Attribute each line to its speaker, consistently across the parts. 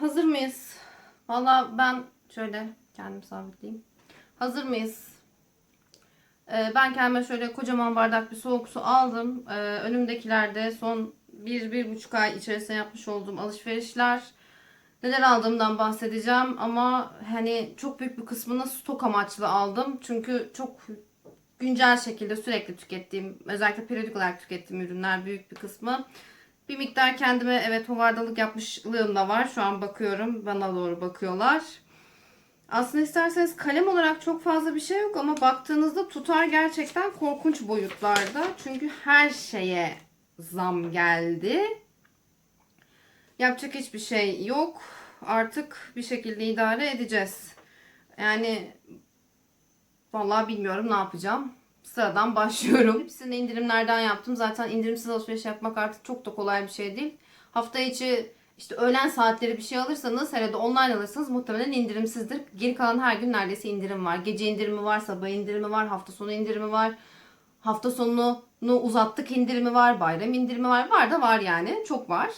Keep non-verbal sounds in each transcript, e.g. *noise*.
Speaker 1: hazır mıyız? Valla ben şöyle kendim sabitleyeyim. Hazır mıyız? Ee, ben kendime şöyle kocaman bardak bir soğuk su aldım. Ee, önümdekilerde son 1-1,5 ay içerisinde yapmış olduğum alışverişler. Neler aldığımdan bahsedeceğim ama hani çok büyük bir kısmını stok amaçlı aldım. Çünkü çok güncel şekilde sürekli tükettiğim, özellikle periyodik olarak tükettiğim ürünler büyük bir kısmı. Bir miktar kendime evet hovardalık yapmışlığım da var. Şu an bakıyorum. Bana doğru bakıyorlar. Aslında isterseniz kalem olarak çok fazla bir şey yok ama baktığınızda tutar gerçekten korkunç boyutlarda. Çünkü her şeye zam geldi. Yapacak hiçbir şey yok. Artık bir şekilde idare edeceğiz. Yani vallahi bilmiyorum ne yapacağım. Sıradan başlıyorum. Hepsini indirimlerden yaptım. Zaten indirimsiz alışveriş yapmak artık çok da kolay bir şey değil. Hafta içi işte öğlen saatleri bir şey alırsanız hele online alırsanız muhtemelen indirimsizdir. Geri kalan her gün neredeyse indirim var. Gece indirimi var, sabah indirimi var, hafta sonu indirimi var. Hafta sonunu uzattık indirimi var, bayram indirimi var. Var da var yani. Çok var.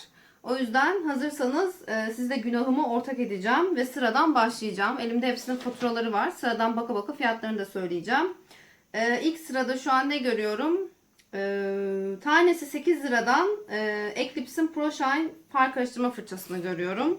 Speaker 1: O yüzden hazırsanız e, sizle günahımı ortak edeceğim ve sıradan başlayacağım. Elimde hepsinin faturaları var. Sıradan baka baka fiyatlarını da söyleyeceğim. E, ilk sırada şu an ne görüyorum? E, tanesi 8 liradan e, Eclipse'in Pro Shine far karıştırma fırçasını görüyorum.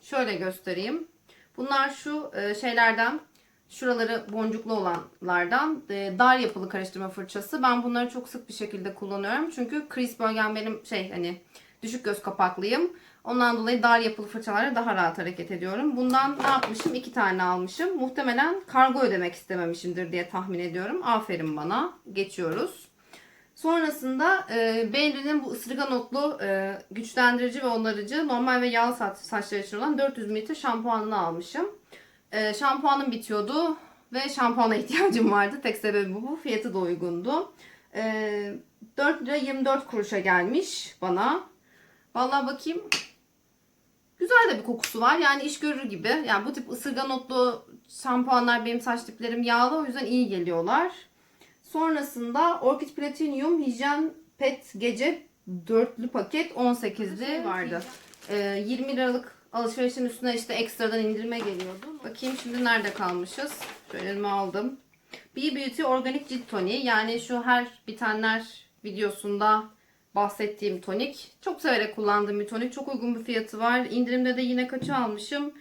Speaker 1: Şöyle göstereyim. Bunlar şu e, şeylerden şuraları boncuklu olanlardan e, dar yapılı karıştırma fırçası. Ben bunları çok sık bir şekilde kullanıyorum. Çünkü crease bölgem benim şey hani düşük göz kapaklıyım. Ondan dolayı dar yapılı fırçalarla daha rahat hareket ediyorum. Bundan ne yapmışım? İki tane almışım. Muhtemelen kargo ödemek istememişimdir diye tahmin ediyorum. Aferin bana. Geçiyoruz. Sonrasında e, Benri'nin bu ısırgan otlu e, güçlendirici ve onarıcı normal ve yağlı saç, saçlar için olan 400 ml şampuanını almışım. E, şampuanım bitiyordu ve şampuana *laughs* ihtiyacım vardı. Tek sebebi bu. Fiyatı da uygundu. E, 4 lira 24 kuruşa gelmiş bana. Vallahi bakayım. Güzel de bir kokusu var. Yani iş görür gibi. Yani bu tip ısırgan otlu şampuanlar benim saç tiplerim yağlı. O yüzden iyi geliyorlar. Sonrasında Orchid Platinum Hijyen Pet Gece dörtlü paket 18'li vardı. Ee, 20 liralık alışverişin üstüne işte ekstradan indirme geliyordu. Bakayım şimdi nerede kalmışız. Şöyle elime aldım. Be Beauty Organic Cilt Toniği. Yani şu her bitenler videosunda bahsettiğim tonik. Çok severek kullandığım bir tonik. Çok uygun bir fiyatı var. İndirimde de yine kaça almışım?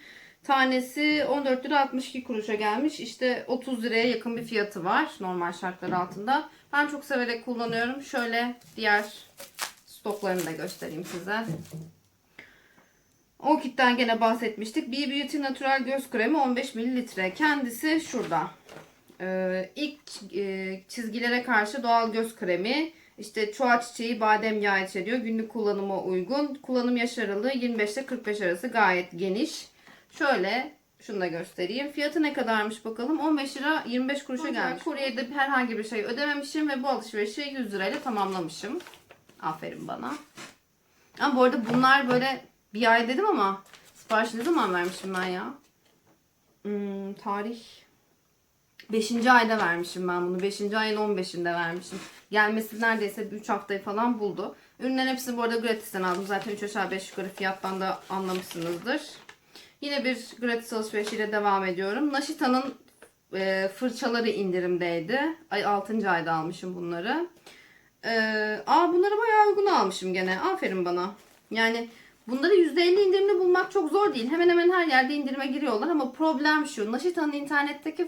Speaker 1: Tanesi 14 lira 62 kuruşa gelmiş. İşte 30 liraya yakın bir fiyatı var normal şartlar altında. Ben çok severek kullanıyorum. Şöyle diğer stoklarını da göstereyim size. O kitten gene bahsetmiştik. Be Beauty Natural Göz Kremi 15 mililitre. Kendisi şurada. Ee, ilk e, çizgilere karşı doğal göz kremi. İşte çuha çiçeği badem yağı içeriyor. Günlük kullanıma uygun. Kullanım yaş aralığı 25 ile 45 arası gayet geniş. Şöyle şunu da göstereyim. Fiyatı ne kadarmış bakalım. 15 lira 25 kuruşa gelmiş. Kuryede herhangi bir şey ödememişim ve bu alışverişi 100 lirayla tamamlamışım. Aferin bana. Ama bu arada bunlar böyle bir ay dedim ama sipariş ne zaman vermişim ben ya? Hmm, tarih 5. ayda vermişim ben bunu. 5. ayın 15'inde vermişim. Gelmesi neredeyse 3 haftayı falan buldu. Ürünlerin hepsini bu arada gratisten aldım. Zaten 3 aşağı 5 yukarı fiyattan da anlamışsınızdır. Yine bir gratis alışverişiyle devam ediyorum. Naşita'nın e, fırçaları indirimdeydi. Ay 6. ayda almışım bunları. E, aa bunları bayağı uygun almışım gene. Aferin bana. Yani bunları %50 indirimli bulmak çok zor değil. Hemen hemen her yerde indirime giriyorlar ama problem şu. Naşita'nın internetteki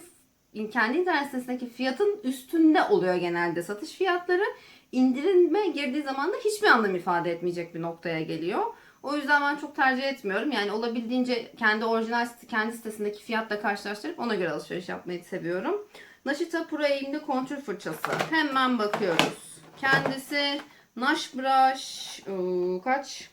Speaker 1: kendi internet sitesindeki fiyatın üstünde oluyor genelde satış fiyatları. İndirime girdiği zaman da hiçbir anlam ifade etmeyecek bir noktaya geliyor. O yüzden ben çok tercih etmiyorum. Yani olabildiğince kendi orijinal kendi sitesindeki fiyatla karşılaştırıp ona göre alışveriş yapmayı seviyorum. Naşita Pro eğimli kontür fırçası. Hemen bakıyoruz. Kendisi Nash Brush ıı, kaç?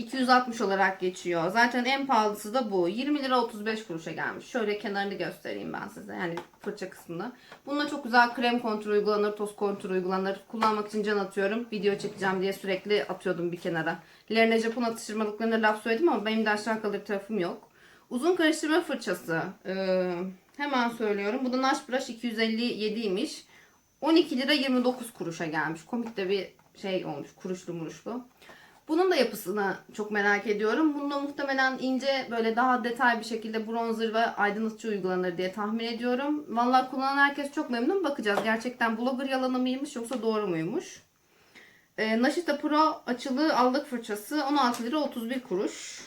Speaker 1: 260 olarak geçiyor. Zaten en pahalısı da bu. 20 lira 35 kuruşa gelmiş. Şöyle kenarını göstereyim ben size. Yani fırça kısmını. Bununla çok güzel krem kontür uygulanır, toz kontür uygulanır. Kullanmak için can atıyorum. Video çekeceğim diye sürekli atıyordum bir kenara. Lerine Japon atıştırmalıklarına laf söyledim ama benim de aşağı kalır tarafım yok. Uzun karıştırma fırçası. Ee, hemen söylüyorum. Bu da Nash Brush 257'ymiş. 12 lira 29 kuruşa gelmiş. Komik de bir şey olmuş. Kuruşlu muruşlu. Bunun da yapısını çok merak ediyorum. Bunda muhtemelen ince böyle daha detay bir şekilde bronzer ve aydınlatıcı uygulanır diye tahmin ediyorum. Vallahi kullanan herkes çok memnun. Bakacağız gerçekten blogger yalanı mıymış yoksa doğru muymuş. E, Naşita Pro açılı allık fırçası 16 lira 31 kuruş.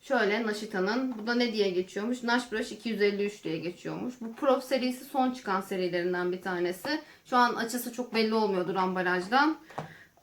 Speaker 1: Şöyle Naşita'nın bu da ne diye geçiyormuş? Nash Brush 253 diye geçiyormuş. Bu Pro serisi son çıkan serilerinden bir tanesi. Şu an açısı çok belli olmuyordur ambalajdan.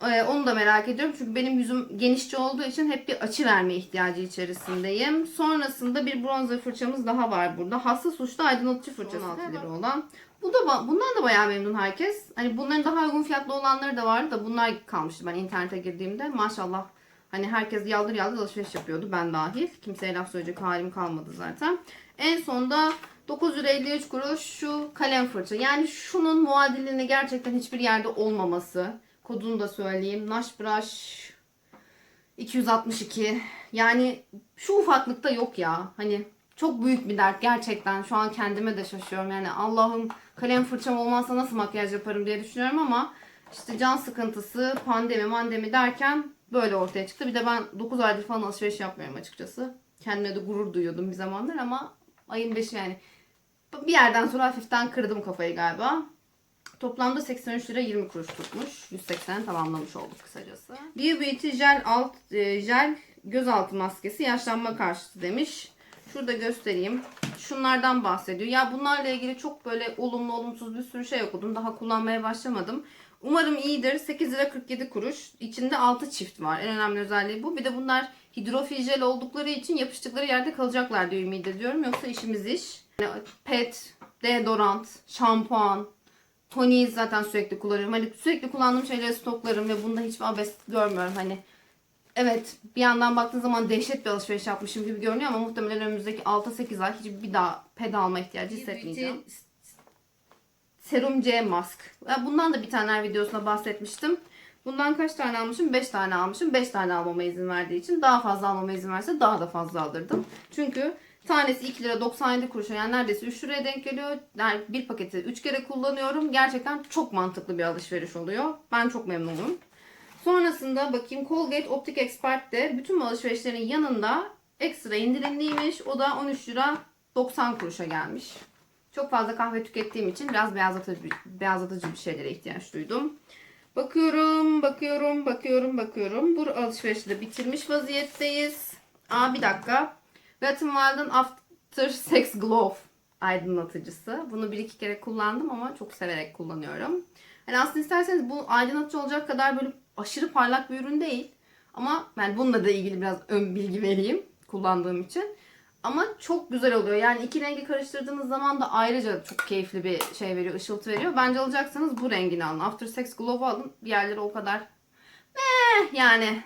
Speaker 1: Ee, onu da merak ediyorum. Çünkü benim yüzüm genişçe olduğu için hep bir açı verme ihtiyacı içerisindeyim. Sonrasında bir bronzer fırçamız daha var burada. Hassas uçlu aydınlatıcı fırçası 16 lira olan. Bu da bundan da bayağı memnun herkes. Hani bunların daha uygun fiyatlı olanları da vardı da bunlar kalmıştı ben internete girdiğimde. Maşallah hani herkes yaldır yaldır alışveriş yapıyordu ben dahil. Kimseye laf söyleyecek halim kalmadı zaten. En sonda 9 lira 53 kuruş şu kalem fırça. Yani şunun muadilini gerçekten hiçbir yerde olmaması. Kodunu da söyleyeyim. Nash Brush 262. Yani şu ufaklıkta yok ya. Hani çok büyük bir dert gerçekten. Şu an kendime de şaşıyorum. Yani Allah'ım kalem fırçam olmazsa nasıl makyaj yaparım diye düşünüyorum ama işte can sıkıntısı, pandemi, mandemi derken böyle ortaya çıktı. Bir de ben 9 aydır falan alışveriş yapmıyorum açıkçası. Kendime de gurur duyuyordum bir zamanlar ama ayın 5'i yani bir yerden sonra hafiften kırdım kafayı galiba. Toplamda 83 lira 20 kuruş tutmuş. 180 tamamlamış olduk kısacası. Bio Beauty Jel alt e, jel gözaltı maskesi yaşlanma karşıtı demiş. Şurada göstereyim. Şunlardan bahsediyor. Ya bunlarla ilgili çok böyle olumlu olumsuz bir sürü şey okudum. Daha kullanmaya başlamadım. Umarım iyidir. 8 lira 47 kuruş. İçinde 6 çift var. En önemli özelliği bu. Bir de bunlar hidrofil jel oldukları için yapıştıkları yerde kalacaklar diye ümit ediyorum. Yoksa işimiz iş. Pet, deodorant, şampuan, Tony'yi zaten sürekli kullanıyorum. Hani sürekli kullandığım şeyleri stoklarım ve bunda hiçbir abes görmüyorum. Hani evet bir yandan baktığın zaman dehşet bir alışveriş yapmışım gibi görünüyor ama muhtemelen önümüzdeki 6-8 ay hiç bir daha ped alma ihtiyacı hissetmeyeceğim. Serum C mask. Bundan da bir tane videosunda bahsetmiştim. Bundan kaç tane almışım? 5 tane almışım. 5 tane almama izin verdiği için daha fazla almama izin verse daha da fazla alırdım. Çünkü tanesi 2 lira 97 kuruşa yani neredeyse 3 liraya denk geliyor. Yani bir paketi 3 kere kullanıyorum. Gerçekten çok mantıklı bir alışveriş oluyor. Ben çok memnunum. Sonrasında bakayım Colgate Optic Expert de bütün alışverişlerin yanında ekstra indirimliymiş. O da 13 lira 90 kuruşa gelmiş. Çok fazla kahve tükettiğim için biraz beyazlatıcı, beyazlatıcı bir şeylere ihtiyaç duydum. Bakıyorum, bakıyorum, bakıyorum, bakıyorum. Bu alışverişi de bitirmiş vaziyetteyiz. Aa bir dakika. Wet Wild'ın After Sex Glow aydınlatıcısı. Bunu bir iki kere kullandım ama çok severek kullanıyorum. Yani aslında isterseniz bu aydınlatıcı olacak kadar böyle aşırı parlak bir ürün değil. Ama ben bununla da ilgili biraz ön bilgi vereyim kullandığım için. Ama çok güzel oluyor. Yani iki rengi karıştırdığınız zaman da ayrıca çok keyifli bir şey veriyor, ışıltı veriyor. Bence alacaksanız bu rengini alın. After Sex Glow'u alın. Diğerleri o kadar eh, yani.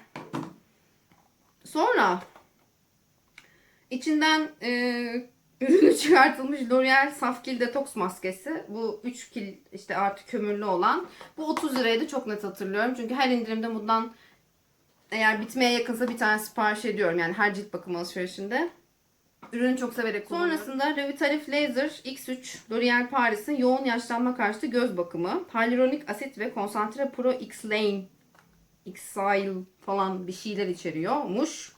Speaker 1: Sonra içinden e, ürünü *laughs* çıkartılmış L'Oreal Safkil Detox maskesi. Bu 3 kil işte artı kömürlü olan. Bu 30 liraydı çok net hatırlıyorum. Çünkü her indirimde bundan eğer bitmeye yakınsa bir tane sipariş ediyorum. Yani her cilt bakım alışverişinde. Ürünü çok severek kullanıyorum. Sonrasında Revitalife Laser X3 L'Oreal Paris'in yoğun yaşlanma karşıtı göz bakımı. Hyaluronik asit ve konsantre Pro X-Lane X-Sil falan bir şeyler içeriyormuş.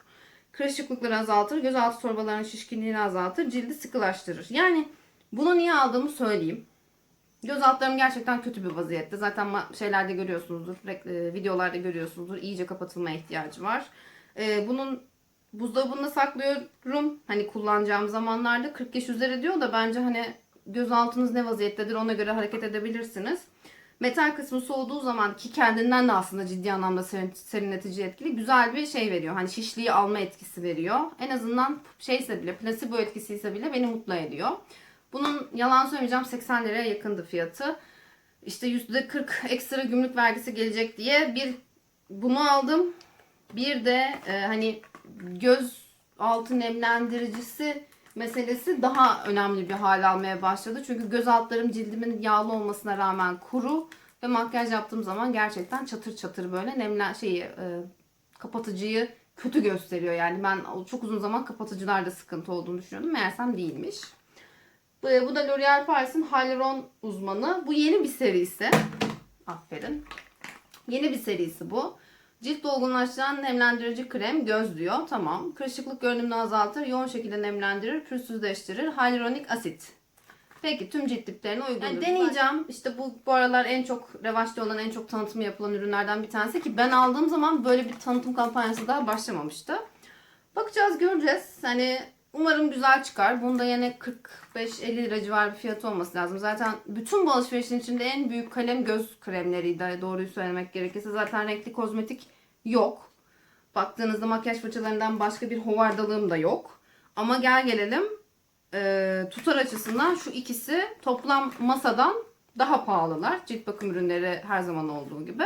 Speaker 1: Kırışıklıkları azaltır, gözaltı torbalarının şişkinliğini azaltır, cildi sıkılaştırır. Yani bunu niye aldığımı söyleyeyim. Göz altlarım gerçekten kötü bir vaziyette. Zaten şeylerde görüyorsunuzdur, e, videolarda görüyorsunuzdur. İyice kapatılmaya ihtiyacı var. E, bunun buzdolabında saklıyorum. Hani kullanacağım zamanlarda 40 yaş üzeri diyor da bence hani göz altınız ne vaziyettedir ona göre hareket edebilirsiniz. Metal kısmı soğuduğu zaman ki kendinden de aslında ciddi anlamda serin- serinletici etkili güzel bir şey veriyor. Hani şişliği alma etkisi veriyor. En azından şeyse bile placebo etkisiyse bile beni mutlu ediyor. Bunun yalan söylemeyeceğim 80 liraya yakındı fiyatı. İşte %40 ekstra gümrük vergisi gelecek diye bir bunu aldım. Bir de e, hani göz altı nemlendiricisi meselesi daha önemli bir hal almaya başladı. Çünkü göz altlarım cildimin yağlı olmasına rağmen kuru ve makyaj yaptığım zaman gerçekten çatır çatır böyle nemlen şeyi e, kapatıcıyı kötü gösteriyor. Yani ben çok uzun zaman kapatıcılarda sıkıntı olduğunu düşünüyordum. Meğersem değilmiş. Bu, bu da L'Oreal Paris'in Hyaluron uzmanı. Bu yeni bir serisi. Aferin. Yeni bir serisi bu. Cilt dolgunlaştıran nemlendirici krem göz diyor. Tamam. Kırışıklık görünümünü azaltır, yoğun şekilde nemlendirir, pürüzsüzleştirir. Hyaluronik asit. Peki tüm cilt tiplerine uygundur. Yani deneyeceğim. İşte bu bu aralar en çok revaçta olan, en çok tanıtımı yapılan ürünlerden bir tanesi ki ben aldığım zaman böyle bir tanıtım kampanyası daha başlamamıştı. Bakacağız, göreceğiz. Hani umarım güzel çıkar. Bunda yine 45-50 lira civarı bir fiyatı olması lazım. Zaten bütün bu alışverişin içinde en büyük kalem göz kremleriydi. Doğruyu söylemek gerekirse. Zaten renkli kozmetik yok. Baktığınızda makyaj fırçalarından başka bir hovardalığım da yok. Ama gel gelelim e, tutar açısından şu ikisi toplam masadan daha pahalılar. Cilt bakım ürünleri her zaman olduğu gibi.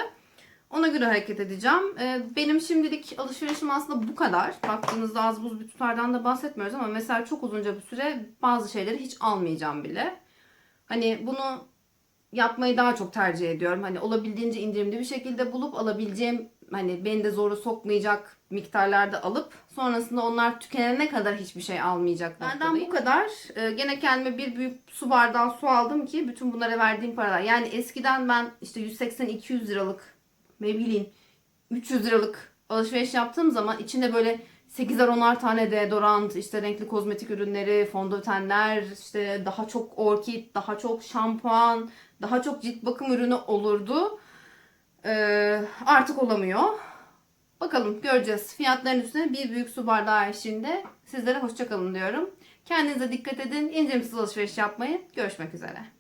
Speaker 1: Ona göre hareket edeceğim. E, benim şimdilik alışverişim aslında bu kadar. Baktığınızda az buz bir tutardan da bahsetmiyoruz ama mesela çok uzunca bir süre bazı şeyleri hiç almayacağım bile. Hani bunu yapmayı daha çok tercih ediyorum. Hani olabildiğince indirimli bir şekilde bulup alabileceğim hani beni de zoru sokmayacak miktarlarda alıp sonrasında onlar tükenene kadar hiçbir şey almayacak Benden bu kadar. Ee, gene kendime bir büyük su bardağı su aldım ki bütün bunlara verdiğim paralar. Yani eskiden ben işte 180-200 liralık ne bileyim 300 liralık alışveriş yaptığım zaman içinde böyle 8'er 10'ar tane deodorant, işte renkli kozmetik ürünleri, fondötenler, işte daha çok orkid, daha çok şampuan, daha çok cilt bakım ürünü olurdu. Ee, artık olamıyor. Bakalım göreceğiz. Fiyatların üstüne bir büyük su bardağı eşliğinde sizlere hoşçakalın diyorum. Kendinize dikkat edin. İndirimsiz alışveriş yapmayı. Görüşmek üzere.